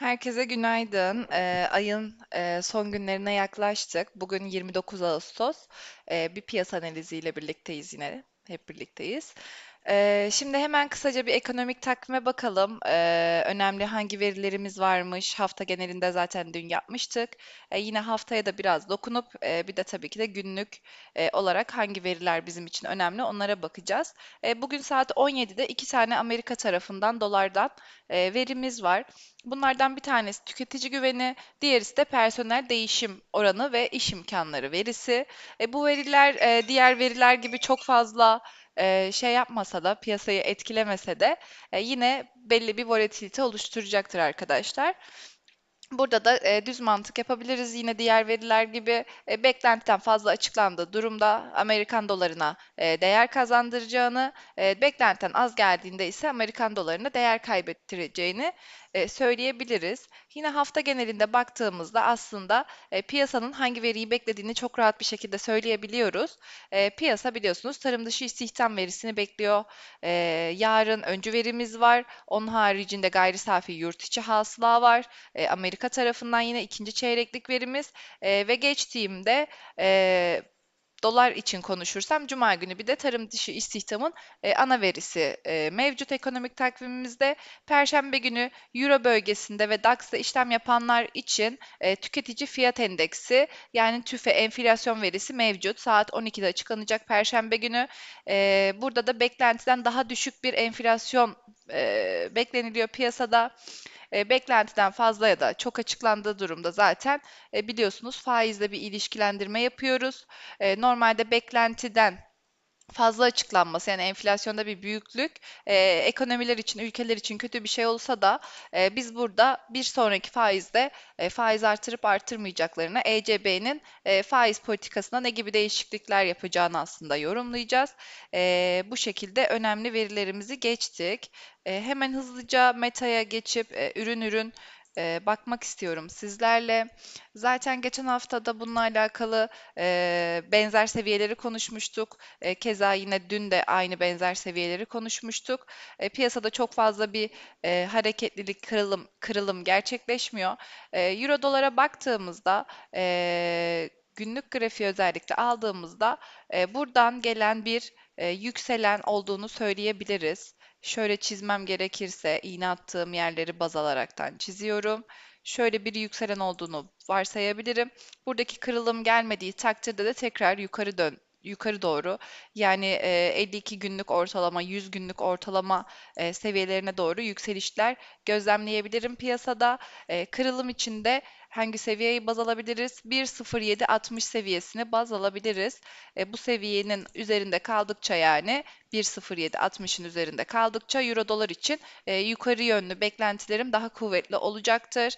Herkese günaydın. Ee, ayın e, son günlerine yaklaştık. Bugün 29 Ağustos. Ee, bir piyasa analiziyle birlikteyiz yine. Hep birlikteyiz. Ee, şimdi hemen kısaca bir ekonomik takvime bakalım. Ee, önemli hangi verilerimiz varmış? Hafta genelinde zaten dün yapmıştık. Ee, yine haftaya da biraz dokunup e, bir de tabii ki de günlük e, olarak hangi veriler bizim için önemli onlara bakacağız. E, bugün saat 17'de iki tane Amerika tarafından dolardan verimiz var. Bunlardan bir tanesi tüketici güveni, diğerisi de personel değişim oranı ve iş imkanları verisi. Bu veriler diğer veriler gibi çok fazla e, şey yapmasa da piyasayı etkilemese de e, yine belli bir volatilite oluşturacaktır arkadaşlar. Burada da e, düz mantık yapabiliriz. Yine diğer veriler gibi e, beklentiden fazla açıklandığı durumda Amerikan dolarına e, değer kazandıracağını, e, beklentiden az geldiğinde ise Amerikan dolarına değer kaybettireceğini e, söyleyebiliriz. Yine hafta genelinde baktığımızda aslında e, piyasanın hangi veriyi beklediğini çok rahat bir şekilde söyleyebiliyoruz. E, piyasa biliyorsunuz tarım dışı istihdam verisini bekliyor. E, yarın öncü verimiz var. Onun haricinde gayri safi yurt içi hasıla var. E, Amerika tarafından yine ikinci çeyreklik verimiz e, ve geçtiğimde e, dolar için konuşursam Cuma günü bir de tarım dışı istihdamın e, ana verisi e, mevcut ekonomik takvimimizde. Perşembe günü Euro bölgesinde ve DAX'ta işlem yapanlar için e, tüketici fiyat endeksi yani TÜFE enflasyon verisi mevcut. Saat 12'de açıklanacak Perşembe günü. E, burada da beklentiden daha düşük bir enflasyon e, bekleniliyor piyasada e, beklentiden fazla ya da çok açıklandığı durumda zaten e, biliyorsunuz faizle bir ilişkilendirme yapıyoruz. E, normalde beklentiden fazla açıklanması yani enflasyonda bir büyüklük e, ekonomiler için, ülkeler için kötü bir şey olsa da e, biz burada bir sonraki faizde e, faiz artırıp artırmayacaklarını ECB'nin e, faiz politikasına ne gibi değişiklikler yapacağını aslında yorumlayacağız. E, bu şekilde önemli verilerimizi geçtik. E, hemen hızlıca Meta'ya geçip e, ürün ürün e, bakmak istiyorum sizlerle. Zaten geçen hafta da bununla alakalı e, benzer seviyeleri konuşmuştuk. E, keza yine dün de aynı benzer seviyeleri konuşmuştuk. E, piyasada çok fazla bir e, hareketlilik, kırılım, kırılım gerçekleşmiyor. E, Euro dolara baktığımızda e, günlük grafiği özellikle aldığımızda e, buradan gelen bir e, yükselen olduğunu söyleyebiliriz. Şöyle çizmem gerekirse iğne attığım yerleri baz alaraktan çiziyorum. Şöyle bir yükselen olduğunu varsayabilirim. Buradaki kırılım gelmediği takdirde de tekrar yukarı dön yukarı doğru yani e, 52 günlük ortalama 100 günlük ortalama seviyelerine doğru yükselişler gözlemleyebilirim piyasada. E, kırılım içinde hangi seviyeyi baz alabiliriz? 1.0760 seviyesini baz alabiliriz. Bu seviyenin üzerinde kaldıkça yani 1.0760'ın üzerinde kaldıkça euro dolar için yukarı yönlü beklentilerim daha kuvvetli olacaktır.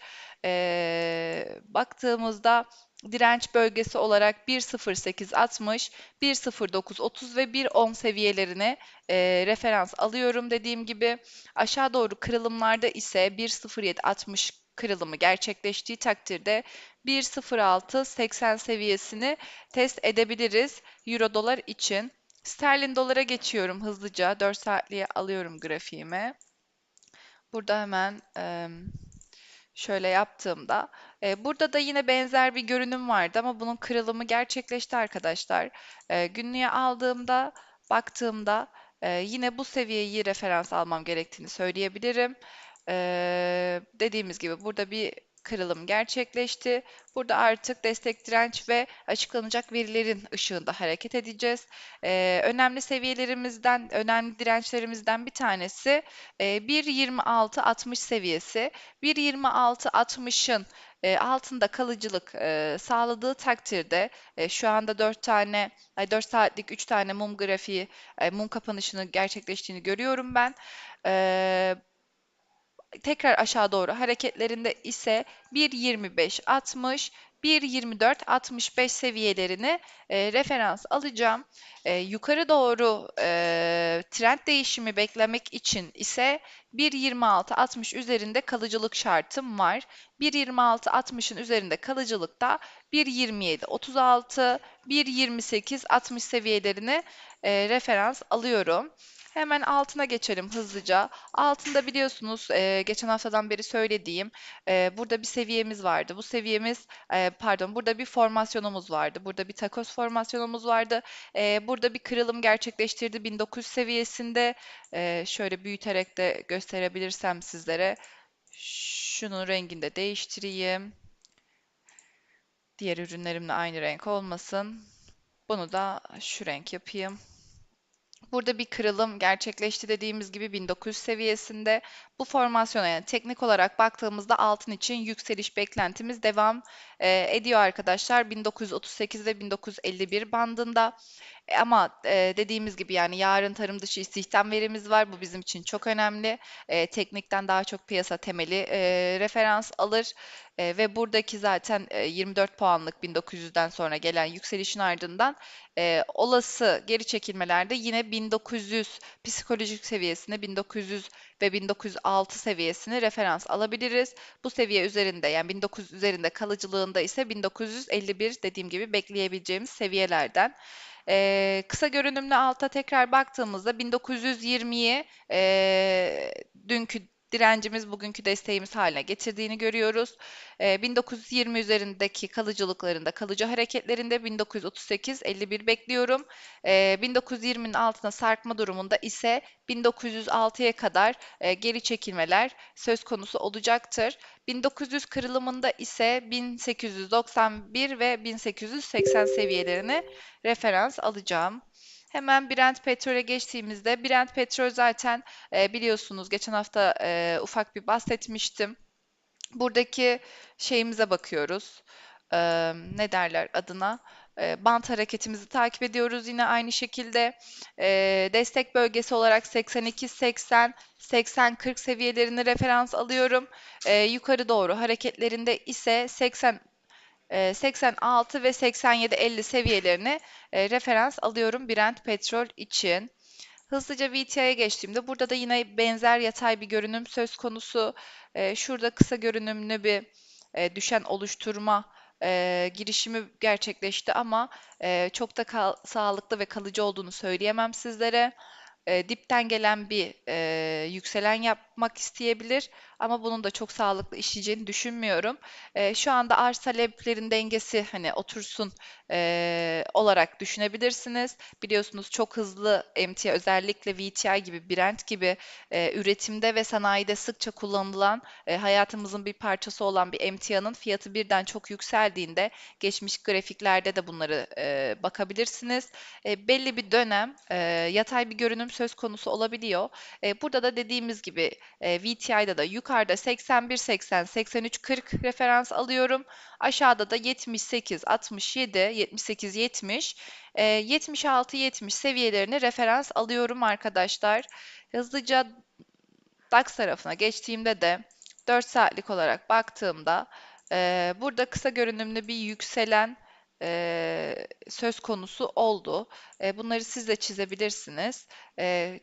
Baktığımızda direnç bölgesi olarak 1.0860, 1.0930 ve 1.10 seviyelerini e, referans alıyorum dediğim gibi. Aşağı doğru kırılımlarda ise 1.0760 kırılımı gerçekleştiği takdirde 1.0680 seviyesini test edebiliriz Euro dolar için. Sterlin dolara geçiyorum hızlıca. 4 saatliğe alıyorum grafiğime. Burada hemen şöyle yaptığımda burada da yine benzer bir görünüm vardı ama bunun kırılımı gerçekleşti arkadaşlar. Günlüğe aldığımda baktığımda yine bu seviyeyi referans almam gerektiğini söyleyebilirim. Ee, dediğimiz gibi burada bir kırılım gerçekleşti. Burada artık destek direnç ve açıklanacak verilerin ışığında hareket edeceğiz. Ee, önemli seviyelerimizden, önemli dirençlerimizden bir tanesi e, 1.26.60 seviyesi. 1.26.60'ın e, altında kalıcılık e, sağladığı takdirde e, şu anda 4 tane 4 saatlik 3 tane mum grafiği e, mum kapanışını gerçekleştiğini görüyorum ben. E, tekrar aşağı doğru hareketlerinde ise 1.25.60, 1.24.65 seviyelerini e, referans alacağım. E, yukarı doğru e, trend değişimi beklemek için ise 1.26.60 üzerinde kalıcılık şartım var. 1.26.60'ın üzerinde kalıcılıkta 1.27.36, 1.28.60 seviyelerini e, referans alıyorum. Hemen altına geçelim hızlıca. Altında biliyorsunuz e, geçen haftadan beri söylediğim e, burada bir seviyemiz vardı. Bu seviyemiz e, pardon burada bir formasyonumuz vardı. Burada bir takos formasyonumuz vardı. E, burada bir kırılım gerçekleştirdi 1900 seviyesinde. E, şöyle büyüterek de gösterebilirsem sizlere. Şunun rengini de değiştireyim. Diğer ürünlerimle aynı renk olmasın. Bunu da şu renk yapayım. Burada bir kırılım gerçekleşti dediğimiz gibi 1900 seviyesinde. Bu formasyona yani teknik olarak baktığımızda altın için yükseliş beklentimiz devam e, ediyor arkadaşlar. 1938 ve 1951 bandında. E, Ama e, dediğimiz gibi yani yarın tarım dışı istihdam verimiz var. Bu bizim için çok önemli. E, teknikten daha çok piyasa temeli e, referans alır. E, ve buradaki zaten e, 24 puanlık 1900'den sonra gelen yükselişin ardından e, olası geri çekilmelerde yine 1900 psikolojik seviyesine 1900 ve 1906 seviyesini referans alabiliriz. Bu seviye üzerinde yani 1900 üzerinde kalıcılığında ise 1951 dediğim gibi bekleyebileceğimiz seviyelerden. Ee, kısa görünümlü alta tekrar baktığımızda 1920'yi e, dünkü direncimiz bugünkü desteğimiz haline getirdiğini görüyoruz. Ee, 1920 üzerindeki kalıcılıklarında, kalıcı hareketlerinde 1938 51 bekliyorum. Ee, 1920'nin altına sarkma durumunda ise 1906'ya kadar e, geri çekilmeler söz konusu olacaktır. 1900 kırılımında ise 1891 ve 1880 seviyelerini referans alacağım. Hemen Brent petrole geçtiğimizde Brent petrol zaten e, biliyorsunuz geçen hafta e, ufak bir bahsetmiştim. Buradaki şeyimize bakıyoruz. E, ne derler adına? E, bant hareketimizi takip ediyoruz yine aynı şekilde. E, destek bölgesi olarak 82-80, 80-40 seviyelerini referans alıyorum. E, yukarı doğru hareketlerinde ise 80 e, 86 ve 87-50 seviyelerini e, referans alıyorum Brent petrol için. Hızlıca VTI'ye geçtiğimde burada da yine benzer yatay bir görünüm söz konusu. E, şurada kısa görünümlü bir e, düşen oluşturma e, girişimi gerçekleşti ama e, çok da kal- sağlıklı ve kalıcı olduğunu söyleyemem sizlere. E, dipten gelen bir e, yükselen yapmak isteyebilir ama bunun da çok sağlıklı işleyeceğini düşünmüyorum. E, şu anda arz taleplerin dengesi hani otursun e, olarak düşünebilirsiniz. Biliyorsunuz çok hızlı emtia özellikle VTI gibi, Brent gibi e, üretimde ve sanayide sıkça kullanılan e, hayatımızın bir parçası olan bir emtianın fiyatı birden çok yükseldiğinde geçmiş grafiklerde de bunları e, bakabilirsiniz. E, belli bir dönem e, yatay bir görünüm söz konusu olabiliyor. E, burada da dediğimiz gibi e, VTI'da da yukarıda 81, 80, 83, 40 referans alıyorum. Aşağıda da 78, 67, 78, 70, e, 76, 70 seviyelerini referans alıyorum arkadaşlar. Hızlıca DAX tarafına geçtiğimde de 4 saatlik olarak baktığımda e, burada kısa görünümlü bir yükselen e, söz konusu oldu. E, bunları siz de çizebilirsiniz.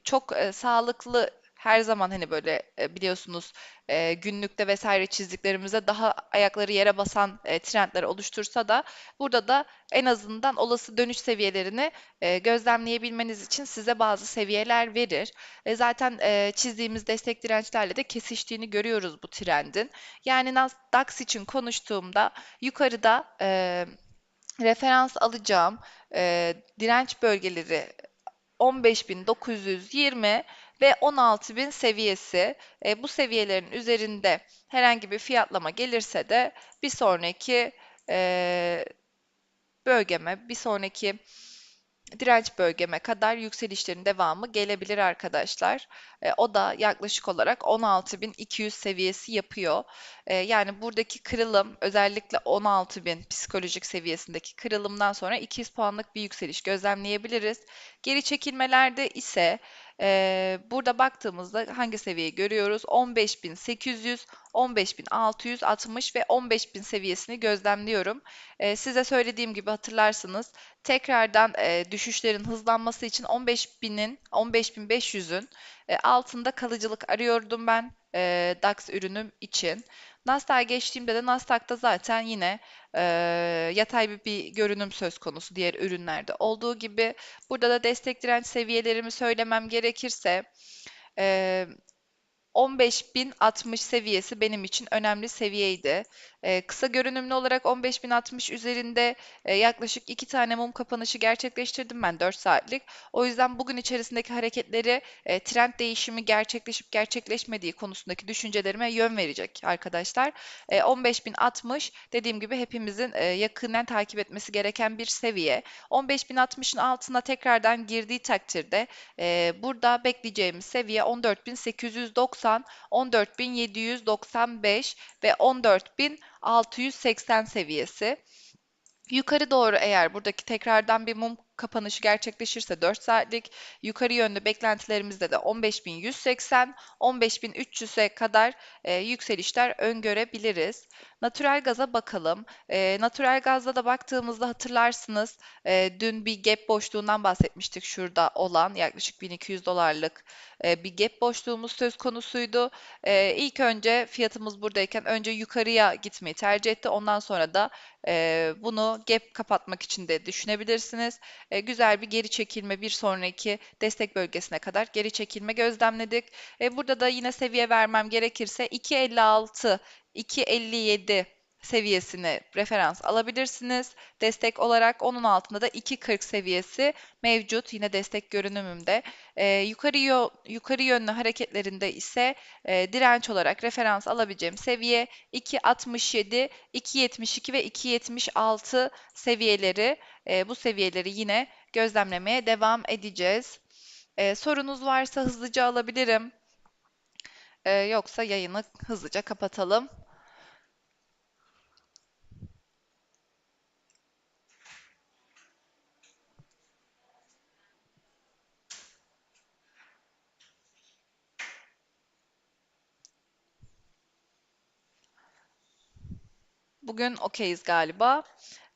Çok sağlıklı her zaman hani böyle biliyorsunuz e, günlükte vesaire çizdiklerimizde daha ayakları yere basan e, trendler oluştursa da burada da en azından olası dönüş seviyelerini e, gözlemleyebilmeniz için size bazı seviyeler verir. E, zaten çizdiğimiz destek dirençlerle de kesiştiğini görüyoruz bu trendin. Yani DAX için konuştuğumda yukarıda referans alacağım direnç bölgeleri 15.920 ve 16.000 seviyesi. E, bu seviyelerin üzerinde herhangi bir fiyatlama gelirse de bir sonraki e, bölgeme, bir sonraki direnç bölgeme kadar yükselişlerin devamı gelebilir arkadaşlar. E, o da yaklaşık olarak 16.200 seviyesi yapıyor. E, yani buradaki kırılım özellikle 16.000 psikolojik seviyesindeki kırılımdan sonra 200 puanlık bir yükseliş gözlemleyebiliriz. Geri çekilmelerde ise e, burada baktığımızda hangi seviyeyi görüyoruz? 15.800, 15.660 ve 15.000 seviyesini gözlemliyorum. E, size söylediğim gibi hatırlarsınız tekrardan e, düşüşlerin hızlanması için 15.000'in 15.500'ün e, altında kalıcılık arıyordum ben e, DAX ürünüm için. Nasdaq'a geçtiğimde de Nasdaq'ta zaten yine e, yatay bir, bir görünüm söz konusu diğer ürünlerde olduğu gibi. Burada da destek direnç seviyelerimi söylemem gerekirse e, 15.060 seviyesi benim için önemli seviyeydi. Ee, kısa görünümlü olarak 15.060 üzerinde e, yaklaşık iki tane mum kapanışı gerçekleştirdim ben 4 saatlik. O yüzden bugün içerisindeki hareketleri e, trend değişimi gerçekleşip gerçekleşmediği konusundaki düşüncelerime yön verecek arkadaşlar. E, 15.060 dediğim gibi hepimizin e, yakından takip etmesi gereken bir seviye. 15.060'ın altına tekrardan girdiği takdirde e, burada bekleyeceğimiz seviye 14.890, 14.795 ve 14.680 seviyesi. Yukarı doğru eğer buradaki tekrardan bir mum kapanışı gerçekleşirse 4 saatlik yukarı yönlü beklentilerimizde de 15.180, 15.300'e kadar e, yükselişler öngörebiliriz. Natural gaza bakalım. E, natural gazda da baktığımızda hatırlarsınız e, dün bir gap boşluğundan bahsetmiştik şurada olan yaklaşık 1200 dolarlık e, bir gap boşluğumuz söz konusuydu. E, ilk önce fiyatımız buradayken önce yukarıya gitmeyi tercih etti. Ondan sonra da e, bunu gap kapatmak için de düşünebilirsiniz. E, güzel bir geri çekilme bir sonraki destek bölgesine kadar geri çekilme gözlemledik. E, burada da yine seviye vermem gerekirse 2.56, 2.57 seviyesini referans alabilirsiniz. Destek olarak onun altında da 2.40 seviyesi mevcut yine destek görünümümde. E, yukarı, yo yukarı yönlü hareketlerinde ise e, direnç olarak referans alabileceğim seviye 2.67, 2.72 ve 2.76 seviyeleri. E, bu seviyeleri yine gözlemlemeye devam edeceğiz. E, sorunuz varsa hızlıca alabilirim. E, yoksa yayını hızlıca kapatalım. Bugün okeyiz galiba.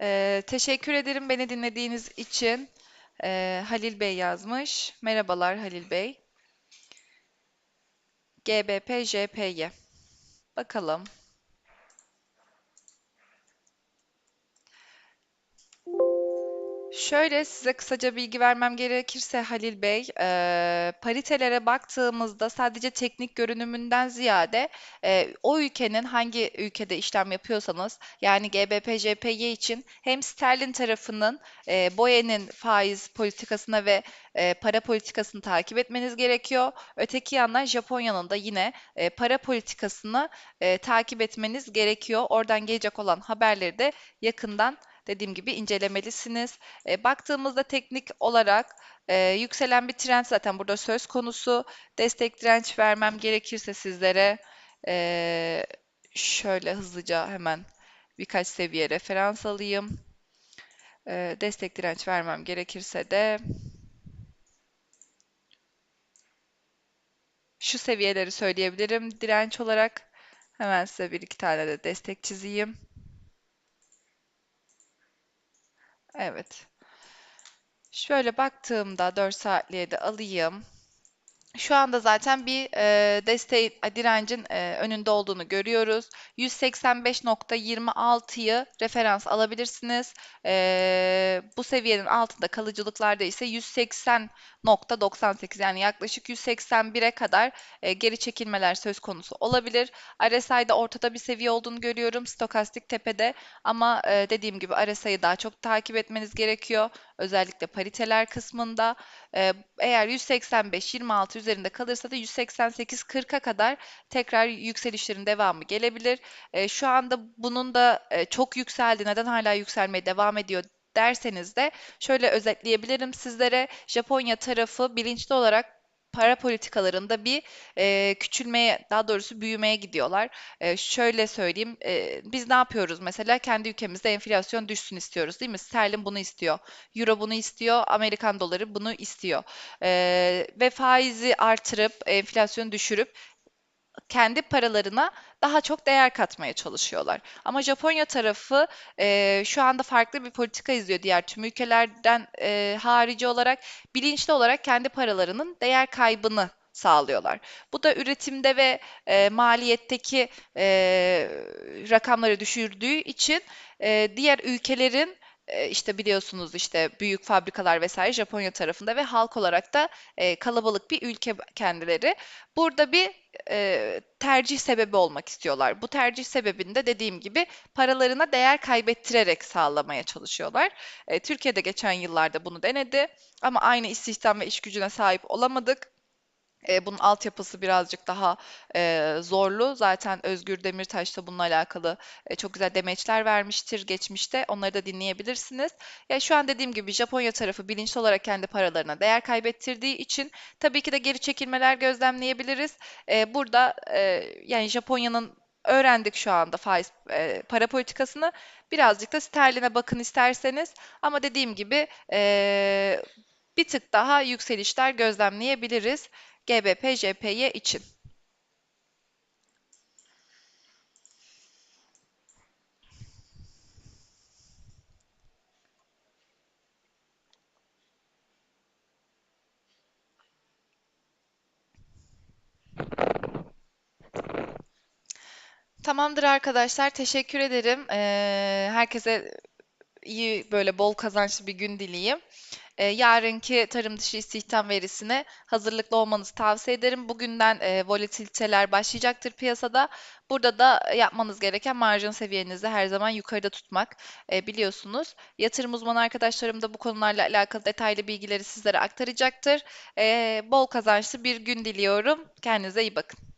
Ee, teşekkür ederim beni dinlediğiniz için. Ee, Halil Bey yazmış. Merhabalar Halil Bey. GBP JPY. Bakalım. Şöyle size kısaca bilgi vermem gerekirse Halil Bey, eee, paritelere baktığımızda sadece teknik görünümünden ziyade eee, o ülkenin hangi ülkede işlem yapıyorsanız yani GBP, JPY için hem sterlin tarafının eee BOE'nin faiz politikasına ve eee, para politikasını takip etmeniz gerekiyor. Öteki yandan Japonya'nın da yine eee, para politikasını eee, takip etmeniz gerekiyor. Oradan gelecek olan haberleri de yakından dediğim gibi incelemelisiniz. E, baktığımızda teknik olarak e, yükselen bir trend zaten burada söz konusu. Destek direnç vermem gerekirse sizlere e, şöyle hızlıca hemen birkaç seviye referans alayım. E, destek direnç vermem gerekirse de şu seviyeleri söyleyebilirim direnç olarak. Hemen size bir iki tane de destek çizeyim. Evet. Şöyle baktığımda 4 saatliğe de alayım. Şu anda zaten bir e, desteği direncin e, önünde olduğunu görüyoruz. 185.26'yı referans alabilirsiniz. E, bu seviyenin altında kalıcılıklarda ise 180.98 yani yaklaşık 181'e kadar e, geri çekilmeler söz konusu olabilir. RSI'de ortada bir seviye olduğunu görüyorum. Stokastik tepede ama e, dediğim gibi RSI'yi daha çok takip etmeniz gerekiyor. Özellikle pariteler kısmında. E, eğer 185-26 üzerinde kalırsa da 188-40'a kadar tekrar yükselişlerin devamı gelebilir. E, şu anda bunun da e, çok yükseldi, neden hala yükselmeye devam ediyor derseniz de şöyle özetleyebilirim sizlere. Japonya tarafı bilinçli olarak para politikalarında bir e, küçülmeye, daha doğrusu büyümeye gidiyorlar. E, şöyle söyleyeyim, e, biz ne yapıyoruz mesela? Kendi ülkemizde enflasyon düşsün istiyoruz, değil mi? Sterlin bunu istiyor, Euro bunu istiyor, Amerikan doları bunu istiyor. E, ve faizi artırıp, enflasyonu düşürüp kendi paralarına daha çok değer katmaya çalışıyorlar. Ama Japonya tarafı e, şu anda farklı bir politika izliyor diğer tüm ülkelerden e, harici olarak bilinçli olarak kendi paralarının değer kaybını sağlıyorlar. Bu da üretimde ve e, maliyetteki e, rakamları düşürdüğü için e, diğer ülkelerin e, işte biliyorsunuz işte büyük fabrikalar vesaire Japonya tarafında ve halk olarak da e, kalabalık bir ülke kendileri. Burada bir e, tercih sebebi olmak istiyorlar. Bu tercih sebebinde dediğim gibi paralarına değer kaybettirerek sağlamaya çalışıyorlar. E, Türkiye'de geçen yıllarda bunu denedi ama aynı istihdam ve iş gücüne sahip olamadık. E, bunun altyapısı birazcık daha e, zorlu. Zaten Özgür Demirtaş da bununla alakalı e, çok güzel demeçler vermiştir geçmişte. Onları da dinleyebilirsiniz. Ya şu an dediğim gibi Japonya tarafı bilinçli olarak kendi paralarına değer kaybettirdiği için tabii ki de geri çekilmeler gözlemleyebiliriz. E, burada e, yani Japonya'nın öğrendik şu anda faiz e, para politikasını. Birazcık da sterline bakın isterseniz. Ama dediğim gibi e, bir tık daha yükselişler gözlemleyebiliriz. GBP JPY için. Tamamdır arkadaşlar. Teşekkür ederim. Ee, herkese iyi böyle bol kazançlı bir gün dileyeyim. Ee, yarınki tarım dışı istihdam verisine hazırlıklı olmanızı tavsiye ederim. Bugünden e, volatiliteler başlayacaktır piyasada. Burada da yapmanız gereken marjin seviyenizi her zaman yukarıda tutmak e, biliyorsunuz. Yatırım uzmanı arkadaşlarım da bu konularla alakalı detaylı bilgileri sizlere aktaracaktır. E, bol kazançlı bir gün diliyorum. Kendinize iyi bakın.